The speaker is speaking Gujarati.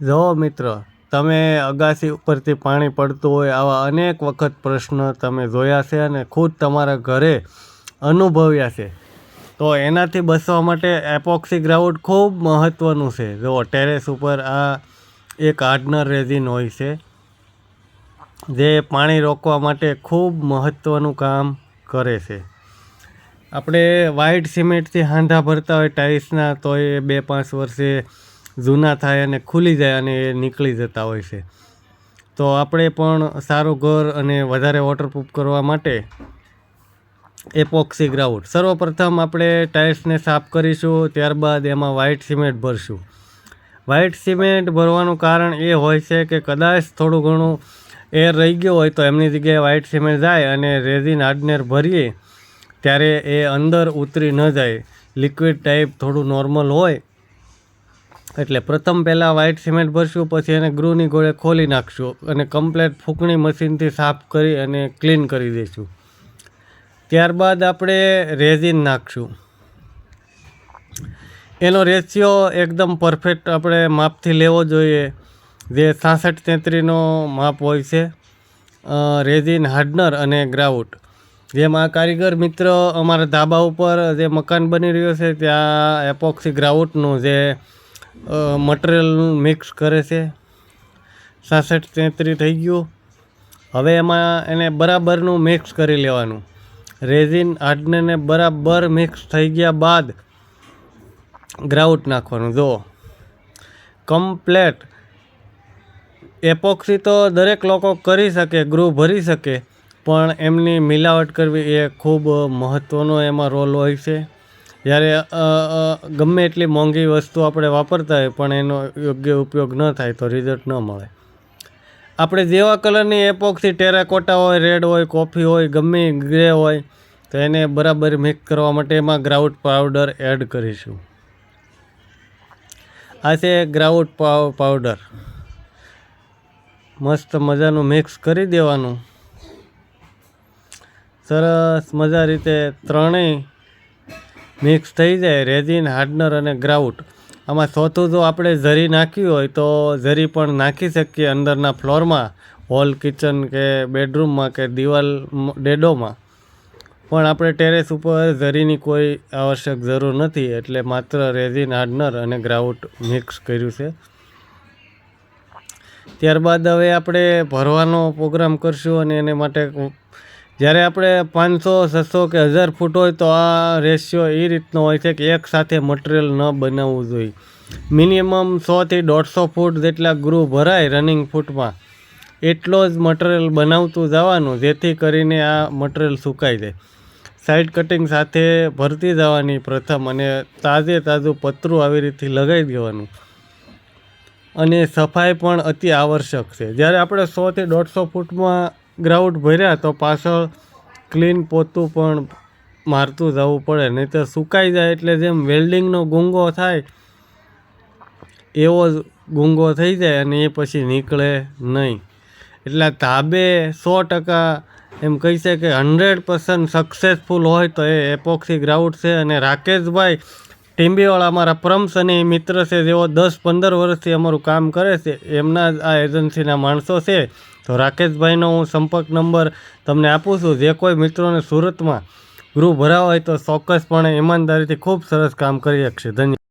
જો મિત્ર, તમે અગાસી ઉપરથી પાણી પડતું હોય આવા અનેક વખત પ્રશ્ન તમે જોયા છે અને ખુદ તમારા ઘરે અનુભવ્યા છે. તો એનાથી બચવા માટે એપોક્સી ગ્રાઉન્ડ ખૂબ મહત્ત્વનું છે. જો ટેરેસ ઉપર આ એક હાર્ડનર રેઝિન હોય છે, જે પાણી રોકવા માટે ખૂબ મહત્ત્વનું કામ કરે છે. આપણે વ્હાઇટ સિમેન્ટથી હાંધા ભરતા હોય ટાઇલ્સના, તો એ બે પાંચ વર્ષે જૂના થાય અને ખુલી જાય અને એ નીકળી જતા હોય છે. તો આપણે પણ સારું ઘર અને વધારે વોટરપ્રૂફ કરવા માટે એપોક્સી ગ્રાઉન્ડ સર્વપ્રથમ આપણે ટાઇલ્સને સાફ કરીશું, ત્યારબાદ એમાં વ્હાઇટ સિમેન્ટ ભરશું. વ્હાઇટ સિમેન્ટ ભરવાનું કારણ એ હોય છે કે કદાચ થોડું ઘણું એર રહી ગયો હોય તો એમની જગ્યાએ વ્હાઇટ સિમેન્ટ જાય અને રેઝિન હાર્ડનેર ભરીએ, ત્યારે એ અંદર ઉતરી ન જાય. લિક્વિડ ટાઈપ થોડું નોર્મલ હોય એટલે પ્રથમ પહેલાં વ્હાઇટ સિમેન્ટ ભરશું, પછી એને ગ્રુની ગોળે ખોલી નાખશું અને કમ્પ્લેટ ફૂંકણી મશીનથી સાફ કરી અને ક્લીન કરી દઈશું. ત્યારબાદ આપણે રેઝિન નાખશું. એનો રેશિયો એકદમ પરફેક્ટ આપણે માપથી લેવો જોઈએ. જે સાસઠ તેત્રીનો માપ હોય છે રેઝિન, હાર્ડનર અને ગ્રાઉટ. જેમાં કારીગર મિત્ર અમારા ધાબા ઉપર જે મકાન બની રહ્યો છે, ત્યાં એપોક્સી ગ્રાઉટનું જે મટીરિયલ મિક્સ કરે છે. સાસઠ તેત્રીસ થઈ ગયું. હવે એમાં એને બરાબરનું મિક્સ કરી લેવાનું. રેઝિન હાર્ડનરને બરાબર મિક્સ થઈ ગયા બાદ ગ્રાઉટ નાખવાનું. જો કમ્પ્લેટ એપોક્સી તો દરેક લોકો કરી શકે ગૃહ ભરી શકે, પણ એમની મિલાવટ કરવી એ ખૂબ મહત્ત્વનો એમાં રોલ હોય છે. જ્યારે ગમે એટલી મોંઘી વસ્તુ આપણે વાપરતા હોય, પણ એનો યોગ્ય ઉપયોગ ન થાય, તો રિઝલ્ટ ન મળે. આપણે જેવા કલરની એપોક્સી ટેરાકોટા હોય, રેડ હોય, કોફી હોય, ગમે ગ્રે હોય, તો એને બરાબર મિક્સ કરવા માટે એમાં ગ્રાઉટ પાવડર એડ કરીશું. આ છે ગ્રાઉટ પાવડર મસ્ત મજાનું મિક્સ કરી દેવાનું. સરસ મજા રીતે ત્રણેય મિક્સ થઈ જાય રેઝિન હાર્ડનર અને ગ્રાઉટ આમાં ચોથું જો આપણે ઝરી નાખ્યું હોય તો ઝરી પણ નાખી શકીએ અંદરના ફ્લોરમાં હોલ કિચન કે બેડરૂમમાં કે દિવાલ ડેડોમાં. પણ આપણે ટેરેસ ઉપર ઝરીની કોઈ આવશ્યક જરૂર નથી, એટલે માત્ર રેઝિન હાર્ડનર અને ગ્રાઉટ મિક્સ કર્યું છે. ત્યારબાદ હવે આપણે ભરવાનો પ્રોગ્રામ કરશું અને એને માટે જ્યારે આપણે પાંચસો, છસો કે હજાર ફૂટ હોય તો આ રેશિયો એ રીતનો હોય છે કે એક સાથે મટીરિયલ ન બનાવવું જોઈએ. મિનિમમ સોથી દોઢસો ફૂટ જેટલા ગૃહ ભરાય રનિંગ ફૂટમાં એટલો જ મટીરિયલ બનાવતું જવાનું, જેથી કરીને આ મટીરિયલ સુકાઈ જાય. સાઈડ કટિંગ સાથે ભરતી જવાની પ્રથમ અને તાજે તાજું પતરું આવી રીતે લગાવી દેવાનું. અને સફાઈ પણ અતિ આવશ્યક છે. જ્યારે આપણે સોથી દોઢસો ફૂટમાં ગ્રાઉન્ડ ભર્યા તો પાછળ ક્લીન પોતું પણ મારતું જવું પડે. નહીં તો સુકાઈ જાય એટલે જેમ વેલ્ડિંગનો ગુંગો થાય, એવો જ ગુંગો થઈ જાય અને એ પછી નીકળે નહીં. એટલે ધાબે સો ટકા એમ કહી છે કે હંડ્રેડ પર્સન્ટ સક્સેસફુલ હોય તો એ એપોક્સી ગ્રાઉન્ડ છે. અને રાકેશભાઈ ટીમ્બીવાળા અમારા પ્રમ્સ અને મિત્ર છે, જેઓ દસ પંદર વર્ષથી અમારું કામ કરે છે. એમના આ એજન્સીના માણસો છે. તો રાકેશભાઈનો હું સંપર્ક નંબર તમને આપું છું. જે કોઈ મિત્રોને સુરતમાં ગૃહ ભરાવા હોય તો ચોક્કસપણે ઈમાનદારીથી ખૂબ સરસ કામ કરી શકશે. ધન્યવાદ.